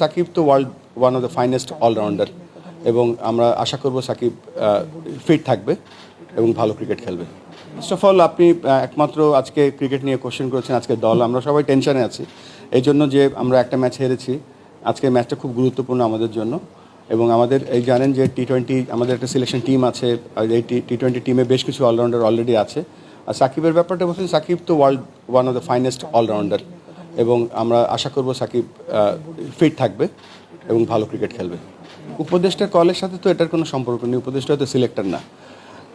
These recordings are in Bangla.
সাকিব তো world one of the finest allrounder এবং আমরা আশা করব সাকিব ফিট থাকবে এবং ভালো ক্রিকেট খেলবে। ফার্স্ট অফ অল আপনি একমাত্র আজকে ক্রিকেট নিয়ে কোশ্চেন করেছেন, আজকে দল, আমরা সবাই টেনশনে আছি। এই জন্য যে আমরা একটা ম্যাচ হেরেছি আজকের ম্যাচটা খুব গুরুত্বপূর্ণ আমাদের জন্য এবং আমাদের, এই জানেন যে টি টোয়েন্টি আমাদের একটা সিলেকশন টিম আছে এই টি টোয়েন্টি টিমে বেশ কিছু অলরাউন্ডার অলরেডি আছে। আর সাকিবের ব্যাপারটা বলছেন, সাকিব তো world one of the finest allrounder এবং আমরা আশা করব সাকিব ফিট থাকবে এবং ভালো ক্রিকেট খেলবে। উপদেষ্টা কলের সাথে তো এটার কোনো সম্পর্ক নেই উপদেষ্টা তো সিলেক্টর না।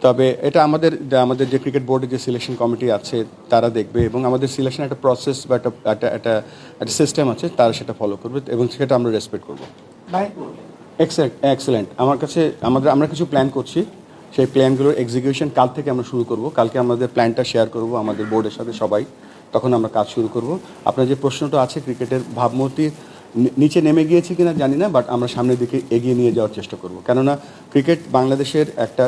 তবে এটা আমাদের আমাদের যে ক্রিকেট বোর্ডের যে সিলেকশন কমিটি আছে তারা দেখবে এবং আমাদের সিলেকশন একটা প্রসেস বা একটা একটা একটা একটা সিস্টেম আছে তারা সেটা ফলো করবে এবং সেটা আমরা রেসপেক্ট করব। এক্সেলেন্ট আমার কাছে আমাদের আমরা কিছু প্ল্যান করছি। সেই প্ল্যানগুলোর এক্সিকিউশন কাল থেকে আমরা শুরু করব। কালকে আমাদের প্ল্যানটা শেয়ার করব আমাদের বোর্ডের সাথে সবাই। তখন আমরা কাজ শুরু করব। আপনার যে প্রশ্নটা আছে ক্রিকেটের ভাবমূর্তি নিচে নেমে গিয়েছে কিনা জানি না বাট আমরা সামনের দিকে এগিয়ে নিয়ে যাওয়ার চেষ্টা করব। কেননা ক্রিকেট বাংলাদেশের একটা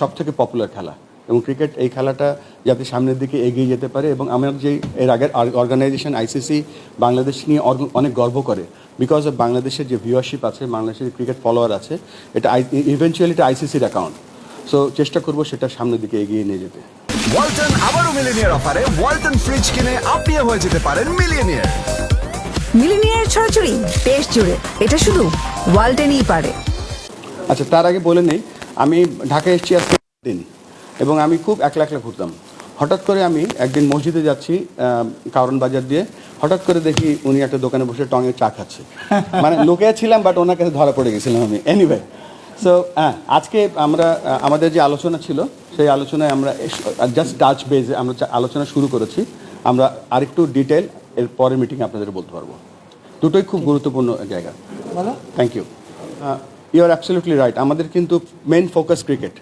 সব থেকে পপুলার খেলা এবং ক্রিকেট এই খেলাটা যাতে সামনের দিকে এগিয়ে যেতে পারে এবং আমার যে এর আগের অর্গানাইজেশন আইসিসি বাংলাদেশ নিয়ে অনেক গর্ব করে। বিকজ অফ বাংলাদেশের যে ভিউয়ারশিপ আছে, বাংলাদেশের ক্রিকেট ফলোয়ার আছে, এটা ইভেনচুয়ালি এটা আইসিসির অ্যাকাউন্ট সো চেষ্টা করব সেটা সামনের দিকে এগিয়ে নিয়ে যেতে। মিলিনিয়ার অফারে ওয়ালটন ফ্রিজ কিনে আপনিও হয়ে যেতে পারেন মিলিয়নিয়ার মিলিনিয়ার ছড়াছড়ি দেশ জুড়ে। এটা শুধু ওয়ালটেনই পারে। আচ্ছা তার আগে বলে নেই আমি ঢাকায় এসেছি আজকে দিন এবং আমি খুব একলা একলা ঘুরতাম। হঠাৎ করে আমি একদিন মসজিদে যাচ্ছি কারণ বাজার দিয়ে হঠাৎ করে দেখি উনি একটা দোকানে বসে টঙে চা খাচ্ছে। মানে লোকে ছিলাম বাট ওনার কাছে ধরা পড়ে গেছিলাম আমি। এনিওয়ে সো হ্যাঁ আজকে আমরা আমাদের যে আলোচনা ছিল সেই আলোচনায় আমরা জাস্ট টাচ বেজে আমরা আলোচনা শুরু করেছি। আমরা আরেকটু ডিটেল এর পরের মিটিং আপনাদের বলতে পারব। দুটোই খুব গুরুত্বপূর্ণ জায়গা। থ্যাংক ইউ ইউ আর অ্যাবসলিউটলি রাইট আমাদের কিন্তু মেন ফোকাস ক্রিকেট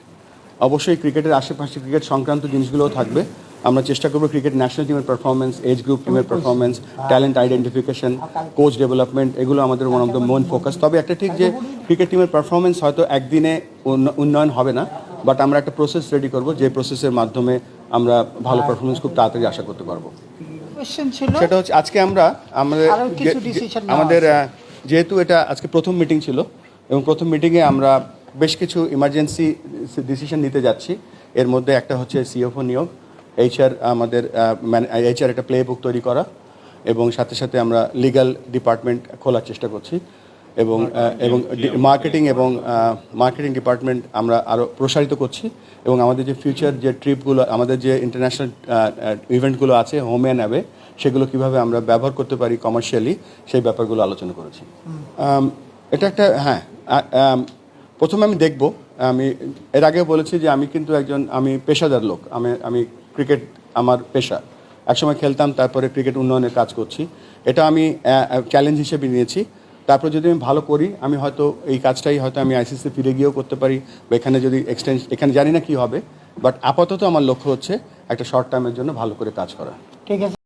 অবশ্যই ক্রিকেটের আশেপাশে ক্রিকেট সংক্রান্ত জিনিসগুলোও থাকবে। আমরা চেষ্টা করব ক্রিকেট ন্যাশনাল টিমের পারফরমেন্স এজ গ্রুপ টিমের performance talent identification coach development এগুলো আমাদের one of the main focus তবে একটা ঠিক যে ক্রিকেট টিমের পারফরমেন্স হয়তো একদিনে উন্ন- উন্নয়ন হবে না বাট আমরা একটা প্রসেস রেডি করব যে প্রসেসের মাধ্যমে আমরা ভালো পারফরমেন্স খুব তাড়াতাড়ি আশা করতে পারব। সেটা হচ্ছে আজকে আমরা আমাদের আমাদের যেহেতু এটা আজকে প্রথম মিটিং ছিল এবং প্রথম মিটিংয়ে আমরা বেশ কিছু ইমার্জেন্সি ডিসিশন নিতে যাচ্ছি। এর মধ্যে একটা হচ্ছে সিএফও নিয়োগ এইচআর আমাদের এইচআর একটা প্লে বুক তৈরি করা এবং সাথে সাথে আমরা লিগ্যাল ডিপার্টমেন্ট খোলার চেষ্টা করছি এবং এবং মার্কেটিং এবং মার্কেটিং ডিপার্টমেন্ট আমরা আরও প্রসারিত করছি এবং আমাদের যে ফিউচার যে ট্রিপগুলো আমাদের যে ইন্টারন্যাশনাল ইভেন্টগুলো আছে হোম অ্যান্ড অ্যাবে সেগুলো কীভাবে আমরা ব্যবহার করতে পারি কমার্শিয়ালি সেই ব্যাপারগুলো আলোচনা করেছি। এটা একটা হ্যাঁ প্রথমে আমি দেখব আমি এর আগেও বলেছি যে আমি কিন্তু একজন আমি পেশাদার লোক আমি আমি ক্রিকেট আমার পেশা। একসময় খেলতাম, তারপরে ক্রিকেট উন্নয়নের কাজ করছি। এটা আমি চ্যালেঞ্জ হিসেবে নিয়েছি। তারপর যদি আমি ভালো করি, আমি হয়তো এই কাজটাই হয়তো আমি আইসিসি ফিরে গিয়েও করতে পারি বা এখানে যদি এক্সটেন্স এখানে জানি না কী হবে। বাট আপাতত আমার লক্ষ্য হচ্ছে একটা শর্ট টাইমের জন্য ভালো করে কাজ করা। ঠিক আছে।